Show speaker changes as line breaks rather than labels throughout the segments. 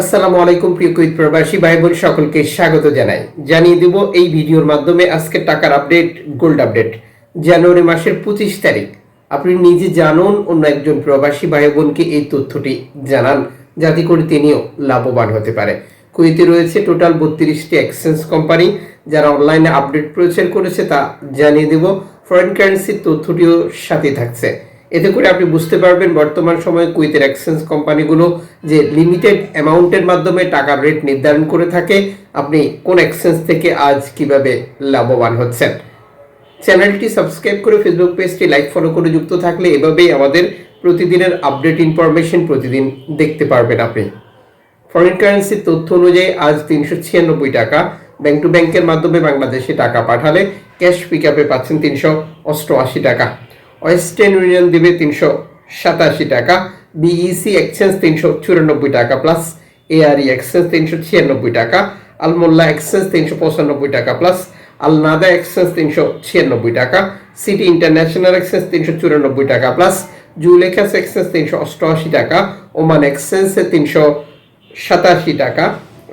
আসসালামু আলাইকুম, প্রিয় কুইত প্রবাসী ভাই বোন সকলকে স্বাগত জানাই। জানিয়ে দেব এই ভিডিওর মাধ্যমে আজকে টাকার আপডেট, গোল্ড আপডেট। জানুয়ারি মাসের পঁচিশ তারিখ। আপনি নিজে জানুন, অন্য একজন প্রবাসী ভাই বোনকে এই তথ্যটি জানান, যাতে করে তিনিও লাভবান হতে পারে। কুইতে রয়েছে টোটাল বত্রিশটি এক্সচেঞ্জ কোম্পানি, যারা অনলাইনে আপডেট প্রচার করেছে তা জানিয়ে দেব। ফরেন কারেন্সির তথ্যটিও সাথে থাকছে। এতে করে আপনি বুঝতে পারবেন বর্তমান সময়ে কুইতের এক্সচেঞ্জ কোম্পানিগুলো যে লিমিটেড অ্যামাউন্টের মাধ্যমে টাকার রেট নির্ধারণ করে থাকে। আপনি কোন এক্সচেঞ্জ থেকে আজ কীভাবে লাভবান হচ্ছেন? চ্যানেলটি সাবস্ক্রাইব করে ফেসবুক পেজটি লাইক ফলো করে যুক্ত থাকলে এভাবেই আমাদের প্রতিদিনের আপডেট ইনফরমেশন প্রতিদিন দেখতে পারবেন আপনি। ফরেন কারেন্সির তথ্য অনুযায়ী আজ তিনশো ছিয়ানব্বই টাকা ব্যাংক টু ব্যাংকের মাধ্যমে বাংলাদেশে টাকা পাঠালে ক্যাশ পিক আপে পাচ্ছেন তিনশো অষ্টআশি টাকা। ওয়েস্টার্ন ইউনিয়ন দেবে তিনশো সাতাশি টাকা বিইসি এক্সচেঞ্জ তিনশো চুরানব্বই টাকা প্লাস এআরই এক্সচেঞ্জ তিনশো ছিয়ানব্বই টাকা আলমোল্লা এক্সচেঞ্জ তিনশো পঁচানব্বই টাকা প্লাস আলনাদা এক্সচেঞ্জ তিনশো ছিয়ানব্বই টাকা সিটি ইন্টারন্যাশনাল এক্সচেঞ্জ তিনশো চুরানব্বই টাকা প্লাস জুলেখাস এক্সচেঞ্জ তিনশো অষ্টআশি টাকা ওমান এক্সচেঞ্জ তিনশো সাতাশি টাকা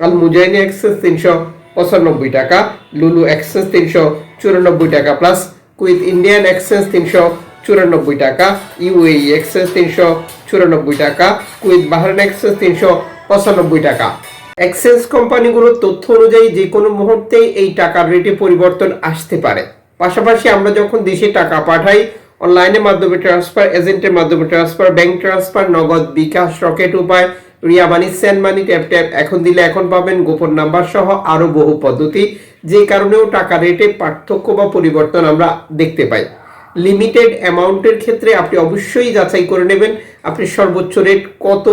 আল মুজাইনি এক্সচেঞ্জ তিনশো পঁচানব্বই টাকা লুলু এক্সচেঞ্জ তিনশো চুরানব্বই টাকা প্লাস কুইথ ইন্ডিয়ান এক্সচেঞ্জ তিনশো চুরানব্বই টাকা, ইউএই এক্সচেঞ্জ তিনশো চুরানব্বই টাকা কুইথ বাহারান এক্সচেঞ্জ তিনশো পঁচানব্বই টাকা। এক্সচেঞ্জ কোম্পানিগুলোর তথ্য অনুযায়ী যে কোনো মুহূর্তেই এই টাকার রেটে পরিবর্তন আসতে পারে। পাশাপাশি আমরা যখন দেশে টাকা পাঠাই অনলাইনের মাধ্যমে ট্রান্সফার এজেন্টের মাধ্যমে ট্রান্সফার ব্যাংক ট্রান্সফার নগদ বিকাশ রকেট উপায়, Ria money send money tap tap এখন দিলে এখন পাবেন গোপন নাম্বার সহ আরও বহু পদ্ধতি, যে কারণেও টাকা রেটে পার্থক্য বা পরিবর্তন আমরা দেখতে পাই। লিমিটেড অ্যামাউন্টের ক্ষেত্রে আপনি অবশ্যই যাচাই করে নেবেন, আপনি সর্বোচ্চ রেট কত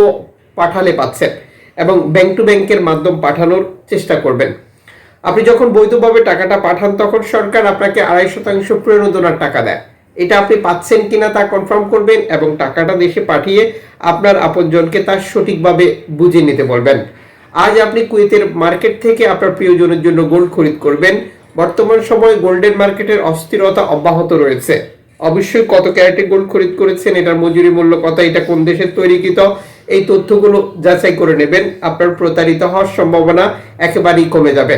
পাঠালে পাচ্ছেন এবং ব্যাংক টু ব্যাংকের মাধ্যম পাঠানোর চেষ্টা করবেন। আপনি যখন বৈধভাবে টাকাটা পাঠান, তখন সরকার আপনাকে আড়াই শতাংশ প্রণোদনার টাকা দেয়। এটা আপনি পাচ্ছেন কিনা তা কনফার্ম করবেন এবং টাকাটা দেশে পাঠিয়ে আপনার আপনজনকে তা সঠিকভাবে বুঝে নিতে বলবেন। আজ আপনি কুয়েতের মার্কেট থেকে আপনার প্রিয়জনের জন্য গোল্ড খরিদ করবেন। বর্তমান সময়ে গোল্ডের মার্কেটের অস্থিরতা অব্যাহত রয়েছে। অবশ্যই কত ক্যারেটে গোল্ড খরিদ করেছেন, এটার মজুরি মূল্য কত, এটা কোন দেশের তৈরিকৃত এই তথ্যগুলো যাচাই করে নেবেন। আপনার প্রতারিত হওয়ার সম্ভাবনা একেবারেই কমে যাবে।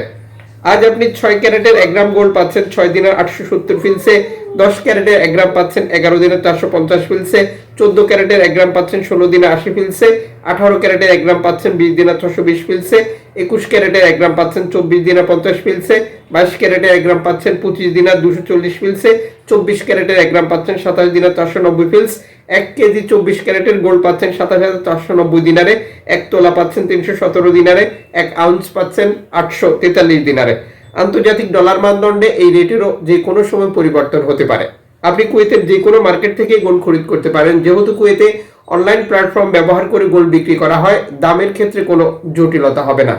আজ আপনি ছয় ক্যারেটের এক গ্রাম গোল্ড পাচ্ছেন, ছয় দিনের আটশো সত্তর ফিলসে দশ ক্যারেটের এক গ্রাম পাচ্ছেন এগারো দিনের চারশো পঞ্চাশ ফিলসে চোদ্দ ক্যারেটের এক গ্রাম পাচ্ছেন ষোলো দিনে আশি ফিলসে আঠারো ক্যারেটের এক গ্রাম পাচ্ছেন বিশ দিনে ছশো বিশ ফিলসে একুশ ক্যারেটের এক গ্রাম পাচ্ছেন চব্বিশ দিনে পঞ্চাশ ফিলসে বাইশ ক্যারেটের এক গ্রাম পাচ্ছেন পঁচিশ দিনে দুশো চল্লিশ ফিলসে চব্বিশ ক্যারেটের এক গ্রাম পাচ্ছেন সাতাশ দিনে চারশো নব্বই ফিলস। এক কেজি চব্বিশ ক্যারেটের গোল্ড পাচ্ছেন সাতাশ হাজার চারশো নব্বই দিনারে। এক তোলা পাচ্ছেন তিনশো সতেরো দিনারে। এক আউন্স পাচ্ছেন আটশো তেতাল্লিশ দিনারে। আন্তর্জাতিক ডলার মানদণ্ডে এই রেটেরও যে কোনো সময় পরিবর্তন হতে পারে। আপনি কুয়েতের যে কোনো মার্কেট থেকে গোল্ড খরিদ করতে পারেন। যেহেতু কুয়েতে অনলাইন প্ল্যাটফর্ম ব্যবহার করে গোল্ড বিক্রি করা হয়, দামের ক্ষেত্রে কোনো জটিলতা হবে না।